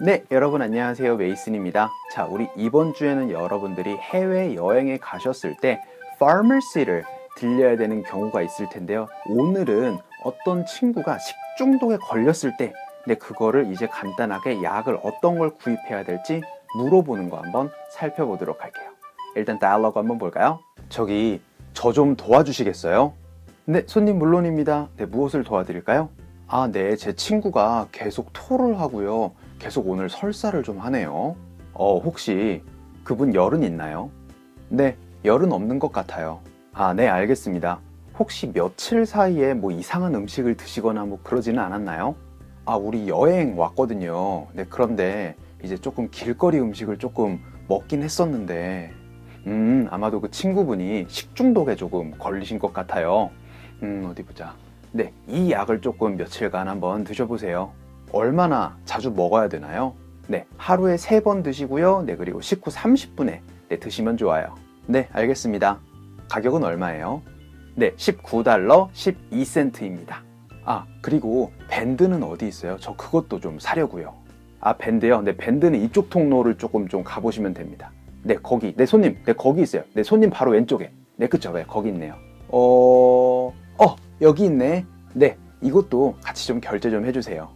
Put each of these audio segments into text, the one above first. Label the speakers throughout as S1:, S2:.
S1: 네, 여러분 안녕하세요. 메이슨입니다. 자, 우리 이번 주에는 여러분들이 해외 여행에 가셨을 때 파머시를 들려야 되는 경우가 있을 텐데요. 오늘은 어떤 친구가 식중독에 걸렸을 때, 네, 그거를 이제 간단하게 약을 어떤 걸 구입해야 될지 물어보는 거 한번 살펴보도록 할게요. 일단 다이얼로그 한번 볼까요? 저기 저 좀 도와주시겠어요? 네, 손님 물론입니다. 네, 무엇을 도와드릴까요? 아, 네, 제 친구가 계속 토를 하고요. 계속 오늘 설사를 좀 하네요. 어, 혹시 그분 열은 있나요? 네, 열은 없는 것 같아요. 아, 네, 알겠습니다. 혹시 며칠 사이에 뭐 이상한 음식을 드시거나 뭐 그러지는 않았나요? 아, 우리 여행 왔거든요. 네, 그런데 이제 조금 길거리 음식을 조금 먹긴 했었는데, 음, 아마도 그 친구분이 식중독에 조금 걸리신 것 같아요. 음, 어디 보자. 네, 이 약을 조금 며칠간 한번 드셔보세요. 얼마나 자주 먹어야 되나요? 네, 하루에 세번 드시고요. 네, 그리고 식후 30분에 네, 드시면 좋아요. 네, 알겠습니다. 가격은 얼마예요? 네, 19달러 12센트입니다. 아, 그리고 밴드는 어디 있어요? 저 그것도 좀 사려고요. 아, 밴드요? 네, 밴드는 이쪽 통로를 조금 좀 가보시면 됩니다. 네, 거기. 네, 손님. 네, 거기 있어요. 네, 손님 바로 왼쪽에. 네, 그쵸. 네, 거기 있네요. 어, 어, 여기 있네. 네, 이것도 같이 좀 결제 좀 해주세요.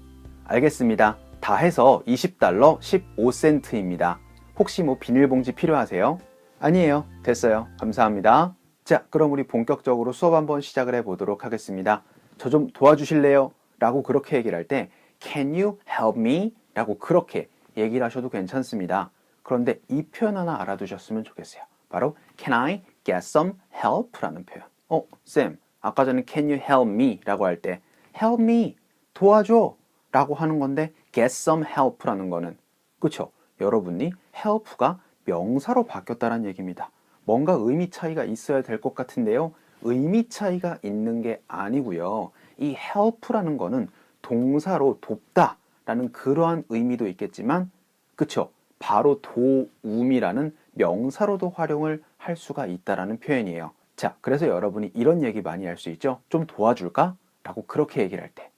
S1: 알겠습니다. 다 해서 20달러 15센트입니다. 혹시 뭐 비닐봉지 필요하세요? 아니에요. 됐어요. 감사합니다. 자, 그럼 우리 본격적으로 수업 한번 시작을 해보도록 하겠습니다. 저 좀 도와주실래요? 라고 그렇게 얘기를 할 때 Can you help me? 라고 그렇게 얘기를 하셔도 괜찮습니다. 그런데 이 표현 하나 알아두셨으면 좋겠어요. 바로 Can I get some help? 라는 표현. 어, 쌤, 아까 전에 Can you help me? 라고 할 때 Help me, 도와줘 라고 하는 건데 get some help라는 거는 그쵸? 여러분이 help가 명사로 바뀌었다는 얘기입니다. 뭔가 의미 차이가 있어야 될 것 같은데요. 의미 차이가 있는 게 아니고요. 이 help라는 거는 동사로 돕다 라는 그러한 의미도 있겠지만 그쵸? 바로 도움이라는 명사로도 활용을 할 수가 있다라는 표현이에요. 자, 그래서 여러분이 이런 얘기 많이 할 수 있죠. 좀 도와줄까? 라고 그렇게 얘기를 할 때.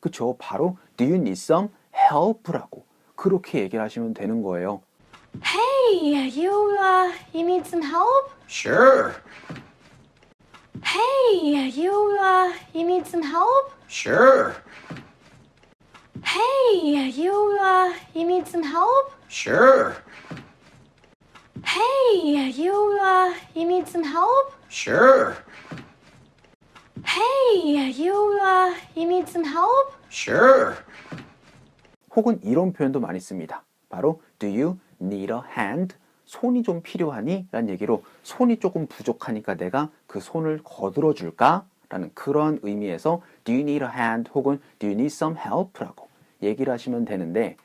S1: 그쵸? 바로 Do you need some help?라고 그렇게 얘기를 하시면 되는 거예요.
S2: Hey, you uh, you need some help?
S3: Sure,
S2: Hey, you uh, you need some help?
S3: sure,
S2: Hey, you uh, you need some help?
S3: sure,
S2: Hey, you uh, you need some help?
S3: sure,
S2: Hey, you uh, you need some help?
S3: sure,
S1: 혹은 이런 표현도 많이 씁니다. 바로 Do you need a hand? 손이 좀 필요하니? 라는 얘기로 손이 조금 부족하니까 내가 그 손을 거들어 줄까? 라는 그런 의미에서 Do you need a hand? 혹은 Do you need some help? 라고 얘기를 하시면 되는데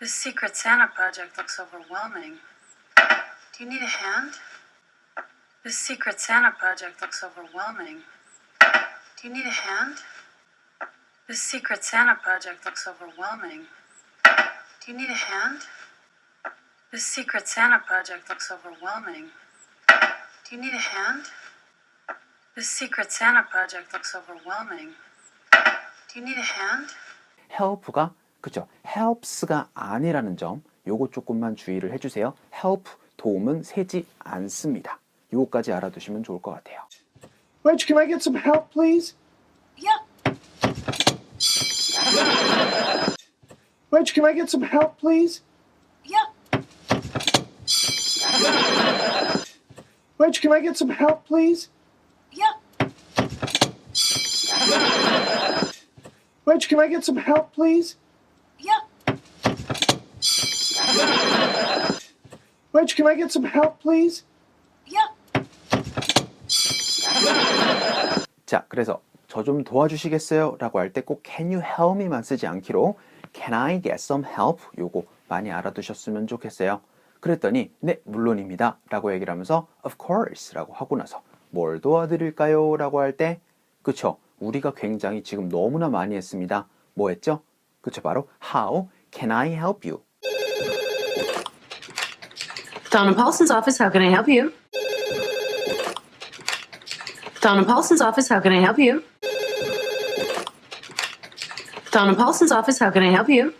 S4: This Secret Santa project looks overwhelming. Do you need a hand? This Secret Santa project looks overwhelming. Do you need a hand? This Secret Santa project looks overwhelming. Do you need a hand? This Secret Santa project looks overwhelming. Do you need a hand? This Secret Santa project looks overwhelming. Do you need a hand?
S1: help가 그죠? helps가 아니라는 점 요거 조금만 주의를 해주세요. help 도움은 세지 않습니다. 요거까지 알아두시면 좋을 것 같아요.
S5: Wedge, can I get some help, please?
S4: Yep.
S5: Wedge, can I get some help, please?
S4: Yep.
S5: Wedge, can I get some help, please?
S4: Yep.
S5: Wedge, can I get some help, please?
S4: Yep.
S5: Wedge, can I get some help, please?
S1: 자, 그래서 저 좀 도와주시겠어요? 라고 할 때 꼭 can you help me만 쓰지 않기로 can I get some help? 요거 많이 알아두셨으면 좋겠어요. 그랬더니 네, 물론입니다. 라고 얘기를 하면서 of course 라고 하고 나서 뭘 도와드릴까요? 라고 할 때 그쵸? 우리가 굉장히 지금 너무나 많이 했습니다. 뭐 했죠? 그쵸? 바로 how can I help you?
S6: Donna Paulson's office, how can I help you? Donna Paulson's office, how can I help you? Donna Paulson's office, how can I help you?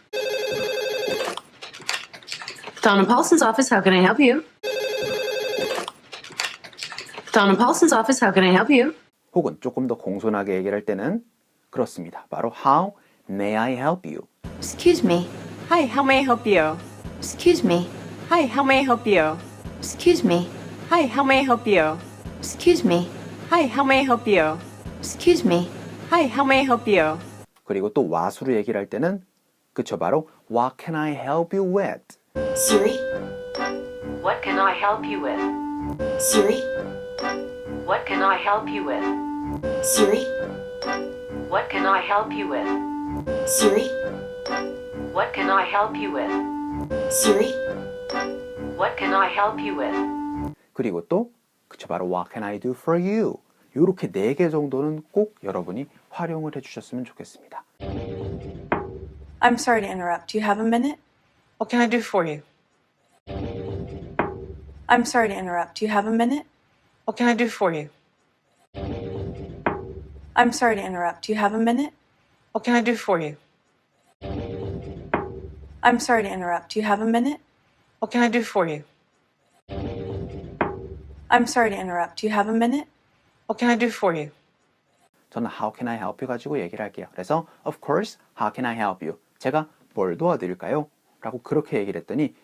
S6: Donna Paulson's office, how can I help you? Donna Paulson's office, how can I help you?
S1: 혹은 조금 더 공손하게 얘기를 할 때는 그렇습니다. 바로 How may I help you?
S7: Excuse me.
S8: Hi, how may I help you?
S7: Excuse me.
S8: Hi, how may I help you?
S7: Excuse me.
S8: Hi, how may I help you?
S7: Excuse me.
S8: Hi, how may I help you?
S7: Excuse me.
S8: Hi, how may I help you?
S1: 그리고 또 what으로 얘기를 할 때는 그쵸 바로 What can I help you with?
S7: Siri.
S6: What can I help you with?
S7: Siri.
S6: What can I help you with?
S7: Siri.
S6: What can I help you with?
S7: Siri.
S6: What can I help you with?
S7: Siri.
S6: What can I help you with?
S1: 그리고 또 그쵸 바로 What can I do for you? 이렇게 네 개 정도는 꼭 여러분이 활용을 해주셨으면 좋겠습니다.
S9: I'm sorry to interrupt. Do you have a minute?
S8: What can I do for you?
S9: I'm sorry to interrupt. Do you have a minute?
S8: What can I do for you?
S9: I'm sorry to interrupt. Do you have a minute?
S8: What can I do for you?
S9: I'm sorry to interrupt. Do you have a minute?
S8: What can I do for you?
S9: I'm sorry to interrupt. Do you have a minute?
S8: What can I do for you?
S1: 저는 How can I help you 가지고 얘기를 할게요. 그래서 Of course, How can I help you? 제가 뭘 도와드릴까요? 라고 그렇게 얘기를 했더니